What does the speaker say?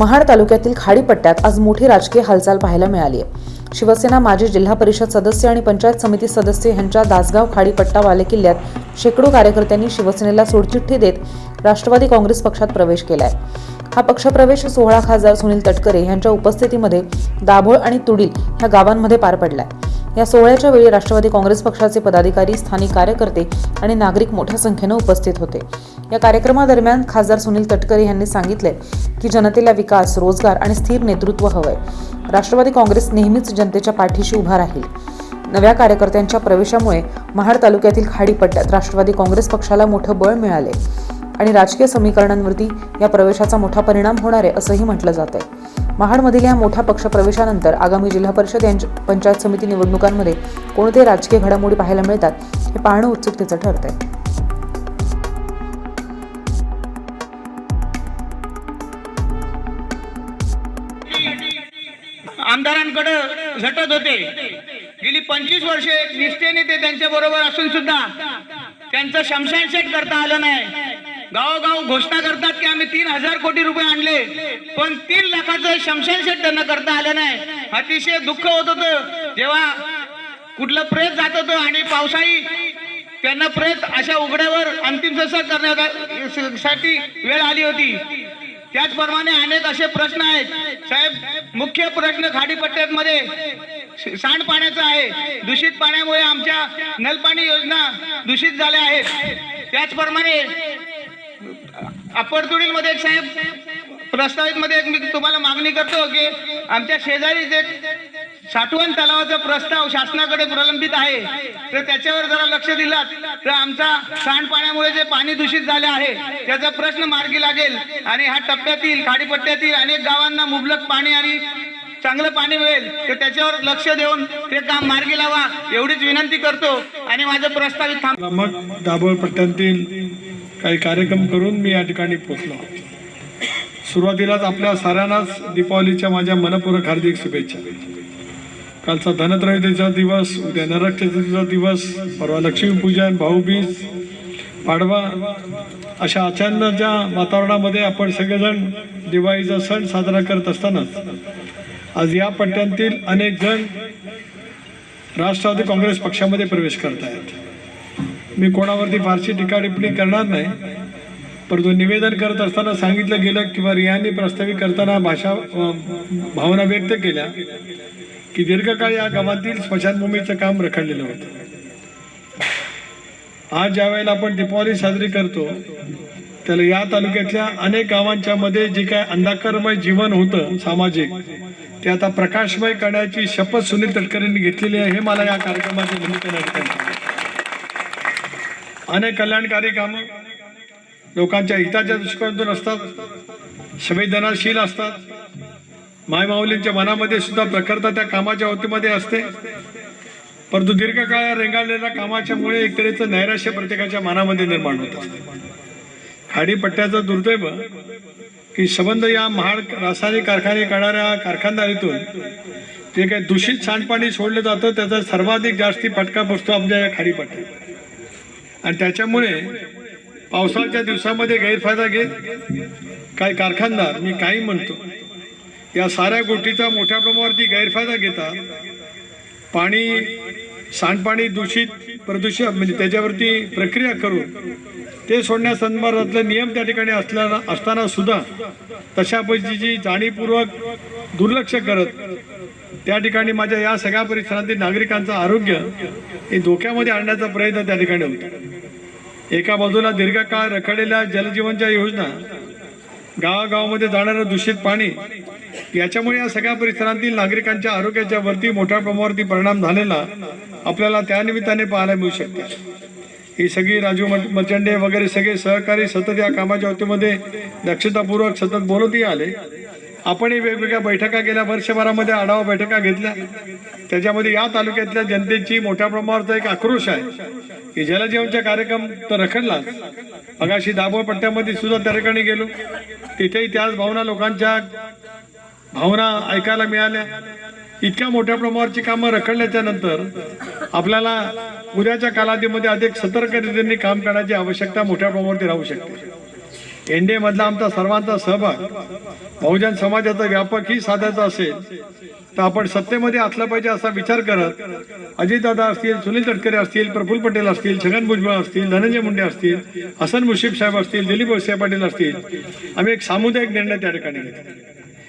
महाड तालुक्यातील खाडीपट्ट्यात आज मोठी राजकीय हालचाल पाहायला मिळाली आहे. शिवसेना माजी जिल्हा परिषद सदस्य आणि पंचायत समिती सदस्य यांच्या दासगाव खाडीपट्टा वाले किल्ल्यात शेकडो कार्यकर्त्यांनी शिवसेनेला सोडचिठ्ठी देत राष्ट्रवादी काँग्रेस पक्षात प्रवेश केलाय. हा पक्षप्रवेश सोहळा खासदार सुनील तटकरे यांच्या उपस्थितीमध्ये दाभोळ आणि तुडील ह्या गावांमध्ये पार पडलाय. या सोहळ्याच्या वेळी राष्ट्रवादी काँग्रेस पक्षाचे पदाधिकारी स्थानिक कार्यकर्ते आणि नागरिक मोठ्या संख्येनं उपस्थित होते. या कार्यक्रमादरम्यान खासदार सुनील तटकरे यांनी सांगितले की जनतेला विकास रोजगार आणि स्थिर नेतृत्व हवंय. राष्ट्रवादी काँग्रेस नेहमीच जनतेच्या पाठीशी उभा राहील. नव्या कार्यकर्त्यांच्या प्रवेशामुळे महाड तालुक्यातील खाडीपट्ट्यात राष्ट्रवादी काँग्रेस पक्षाला मोठं बळ मिळाले आणि राजकीय समीकरणांवरती या प्रवेशाचा मोठा परिणाम होणार आहे असंही म्हटलं जात आहे महाडमधील या मोठ्या पक्षप्रवेशानंतर आगामी जिल्हा परिषद यांच्या पंचायत समिती निवडणुकांमध्ये कोणते राजकीय घडामोडी पाहायला मिळतात हे पाहणं उत्सुकतेचं ठरतंय. आमदारांकडे झटत होते. गेली पंचवीस वर्षे निष्ठेने ते त्यांच्या बरोबर असून सुद्धा त्यांचं शमशान सेट करता आलं नाही. गावोगाव घोषणा करतात की आम्ही तीन हजार कोटी रुपये आणले. पण तीन लाखाचं शमशान शेट त्यांना करता आलं नाही. अतिशय दुःख होत होतं. जेव्हा कुठलं प्रेत जात होतं आणि पावसाळी त्यांना प्रेत अशा उघड्यावर अंतिम संस्कार करण्यासाठी वेळ आली होती. त्याचप्रमाणे अनेक असे प्रश्न आहेत. साहेब मुख्य प्रश्न खाडीपट्ट्यामध्ये श- सांडपाण्याचा आहे. दूषित पाण्यामुळे आमच्या नलपाणी योजना दूषित झाल्या आहेत. त्याचप्रमाणे अप्परमध्ये एक साहेब प्रस्तावित मध्ये एक मी तुम्हाला मागणी करतो की आमच्या शेजारीच एक साठवण तलावाचा प्रस्ताव शासनाकडे प्रलंबित आहे. तर त्याच्यावर जरा लक्ष दिलात तर आमचा सांडपाण्यामुळे जे पाणी दूषित झाले आहे त्याचा प्रश्न मार्गी लागेल. आणि ह्या टप्प्यातील खाडीपट्ट्यातील अनेक गावांना मुबलक पाणी आणि चांगलं पाणी मिळेल. तर त्याच्यावर लक्ष देऊन ते काम मार्गी लावा एवढीच विनंती करतो. आणि माझं प्रस्तावित मग दाभोळ पट्ट्यातील काही कार्यक्रम करून मी या ठिकाणी पोचलो सुरुवातीलाच आपल्या साऱ्यांनाच दीपावलीच्या माझ्या मनपूर्वक हार्दिक शुभेच्छा. कालचा धनत्रयोदशीचा दिवस उद्या नरक चतुर्थीचा दिवस परवा लक्ष्मीपूजन भाऊबीज पाडवा अशा अचानकच्या वातावरणामध्ये आपण सगळेजण दिवाळीचा सण साजरा करत असतानाच आज या पट्ट्यांतील अनेक जण राष्ट्रवादी काँग्रेस पक्षामध्ये प्रवेश करत आहेत मी कोणावरती फारशी टीका टिप्पणी करणार नाही परंतु निवेदन करत असताना सांगितलं गेलं किंवा रियांनी प्रस्तावित करताना भाषा भावना व्यक्त केल्या की दीर्घकाळ या गावातील स्मशानभूमीचं काम रखडलेलं होतं. आज ज्या वेळेला आपण दीपावली साजरी करतो त्याला या तालुक्यातल्या अनेक गावांच्या मध्ये जे काय अंधाकारमय जीवन होतं सामाजिक ते आता प्रकाशमय करण्याची शपथ सुनील तटकरेंनी घेतलेली आहे. हे मला या कार्यक्रमाच्या भूमिका अनेक कल्याणकारी कामं लोकांच्या हिताच्या दृष्टिकोनातून असतात. संवेदनाशील असतात. मायमाऊलींच्या मनामध्ये सुद्धा प्रखरता त्या कामाच्या वतीमध्ये असते. परंतु दीर्घकाळ रेंगाळलेल्या कामाच्यामुळे एक तऱ्हेचं नैराश्य प्रत्येकाच्या मनामध्ये निर्माण होत असते. खाडीपट्ट्याचं दुर्दैव की संबंध या महाड रासायनिक कारखाने करणाऱ्या कारखानदारीतून जे काही दूषित सांडपाणी सोडलं जातं त्याचा सर्वाधिक जास्ती फटका बसतो आपल्या या खाडीपट्ट्यात. आणि त्याच्यामुळे पावसाळ्याच्या दिवसामध्ये गैरफायदा घेत काही कारखानदार मी काही म्हणतो या साऱ्या गोष्टीचा मोठ्या प्रमाणावरती गैरफायदा घेतात पाणी सांडपाणी दूषित प्रदूषित म्हणजे त्याच्यावरती प्रक्रिया करून ते सोडण्यासंदर्भातले नियम त्या ठिकाणी असल्याना असताना सुद्धा तशा पद्धतीची जाणीवपूर्वक दुर्लक्ष करत त्या ठिकाणी माझ्या या सगळ्या परिसरातील नागरिकांचं आरोग्य हे धोक्यामध्ये आणण्याचा प्रयत्न त्या ठिकाणी होता. एका बाजूला दीर्घकाळ रखडलेल्या जलजीवनच्या योजना गावागावामध्ये जाणारं दूषित पाणी याच्यामुळे या सगळ्या परिसरातील नागरिकांच्या आरोग्याच्या वरती मोठ्या प्रमाणावरती परिणाम झालेला आपल्याला त्यानिमित्ताने पाहायला मिळू शकते. ही सगळी राजू मचंडे वगैरे सगळे सहकारी सतत या कामाच्या वतीमध्ये दक्षतापूर्वक सतत बोलतही आले. आपणही वेगवेगळ्या बैठका गेल्या वर्षभरामध्ये आढावा बैठका घेतल्या. त्याच्यामध्ये या तालुक्यातल्या जनतेची मोठ्या प्रमाणावरचा एक आक्रोश आहे की जलजीवनचा कार्यक्रम तर रखडलाच. मगाशी दाभोळ पट्ट्यामध्ये सुद्धा त्या ठिकाणी गेलो. तिथेही त्याच भावना लोकांच्या भावना ऐकायला मिळाल्या. इतक्या मोठ्या प्रमाणावरची कामं रखडल्याच्या नंतर आपल्याला उद्याच्या कालावधीमध्ये अधिक सतर्कतेने काम करण्याची आवश्यकता मोठ्या प्रमाणावरती राहू शकते. एनडीए मधला आमचा सर्वांचा सहभाग बहुजन समाजाचा व्यापक ही साधायचा असेल तर आपण सत्तेमध्ये असलं पाहिजे असा विचार करत अजितदादा असतील सुनील तटकरे असतील प्रफुल्ल पटेल असतील छगन भुजबळ असतील धनंजय मुंडे असतील हसन मुशीफ साहेब असतील दिलीप वळसे पाटील असतील आम्ही एक सामुदायिक निर्णय त्या ठिकाणी घेतला.